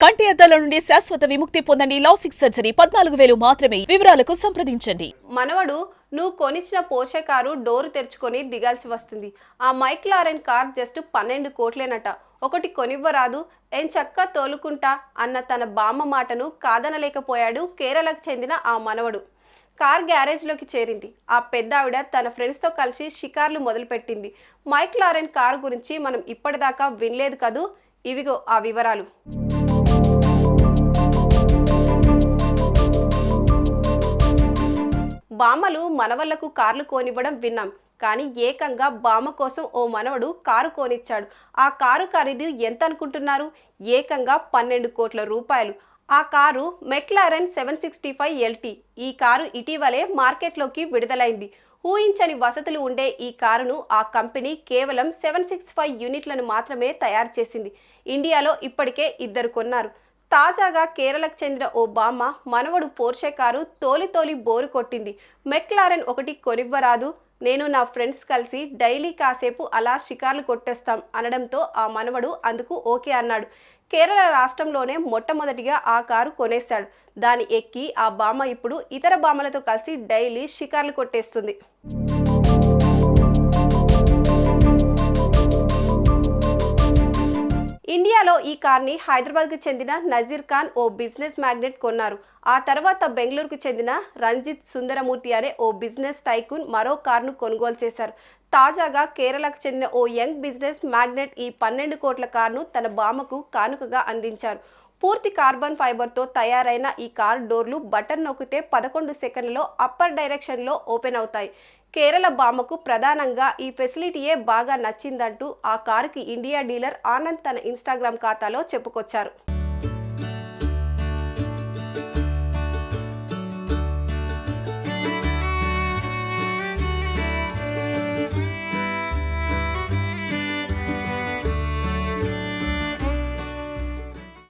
కంటి అద్దాల నుండి శాశ్వత విముక్తి పొందండి లాసిక్ సర్జరీ. పద్నాలుగు వేలు మాత్రమే. వివరాలకు సంప్రదించండి. మనవడు నువ్వు కొనిచ్చిన పోషే కారు డోరు తెరుచుకొని దిగాల్సి వస్తుంది. ఆ మైక్ లారెన్ కార్ జస్ట్ పన్నెండు కోట్లేనట. ఒకటి కొనివ్వరాదు ఏం చక్క తోలుకుంటా అన్న తన బామ్మ మాటను కాదనలేకపోయాడు కేరళకు చెందిన ఆ మనవడు. కార్ గ్యారేజ్లోకి చేరింది. ఆ పెద్ద ఆవిడ తన ఫ్రెండ్స్తో కలిసి షికార్లు మొదలుపెట్టింది. మైక్ లారెన్ కారు గురించి మనం ఇప్పటిదాకా వినలేదు కదూ? ఇవిగో ఆ వివరాలు. బామ్మలు మనవళ్ళకు కార్లు కోనివ్వడం విన్నాం కానీ ఏకంగా బామ్మ కోసం ఓ మనవడు కారు కోనిచ్చాడు. ఆ కారు ఖరీదు ఎంత అనుకుంటున్నారు ఏకంగా పన్నెండు కోట్ల రూపాయలు. ఆ car McLaren seven sixty five LT. ఈ కారు ఇటీవలే మార్కెట్లోకి విడుదలైంది. ఊహించని వసతులు ఉండే ఈ కారును ఆ కంపెనీ కేవలం సెవెన్ సిక్స్ ఫైవ్ యూనిట్లను మాత్రమే తయారు చేసింది. ఇండియాలో ఇప్పటికే ఇద్దరు కొన్నారు. తాజాగా కేరళకు చెందిన ఓ బామ్మ మనవడు పోర్షే కారు తోలి తోలి బోరు కొట్టింది. మెక్లారెన్ ఒకటి కొనివ్వరాదు. నేను నా ఫ్రెండ్స్ కలిసి డైలీ కాసేపు అలా షికార్లు కొట్టేస్తాం అనడంతో ఆ మనవడు అందుకు ఓకే అన్నాడు. కేరళ రాష్ట్రంలోనే మొట్టమొదటిగా ఆ కారు కొనేశాడు. దాని ఎక్కి ఆ బామ్మ ఇప్పుడు ఇతర బామ్మలతో కలిసి డైలీ షికార్లు కొట్టేస్తుంది. ఇండియాలో ఈ కార్ని హైదరాబాద్కు చెందిన నజీర్ ఖాన్ ఓ బిజినెస్ మ్యాగ్నెట్ కొన్నారు. ఆ తర్వాత బెంగళూరుకు చెందిన రంజిత్ సుందరమూర్తి అనే ఓ బిజినెస్ టైకూన్ మరో కార్ను కొనుగోలు చేశారు. తాజాగా కేరళకు చెందిన ఓ యంగ్ బిజినెస్ మ్యాగ్నెట్ ఈ పన్నెండు కోట్ల కార్ను తన బామకు కానుకగా అందించారు. పూర్తి కార్బన్ ఫైబర్తో తయారైన ఈ కార్ డోర్లు బటన్ నొక్కితే పదకొండు సెకండ్లలో అప్పర్ డైరెక్షన్లో ఓపెన్ అవుతాయి. కేరళ బామకు ప్రధానంగా ఈ ఫెసిలిటీయే బాగా నచ్చిందంటూ ఆ కారుకి ఇండియా డీలర్ ఆనంద్ తన ఇన్స్టాగ్రామ్ ఖాతాలో చెప్పుకొచ్చారు.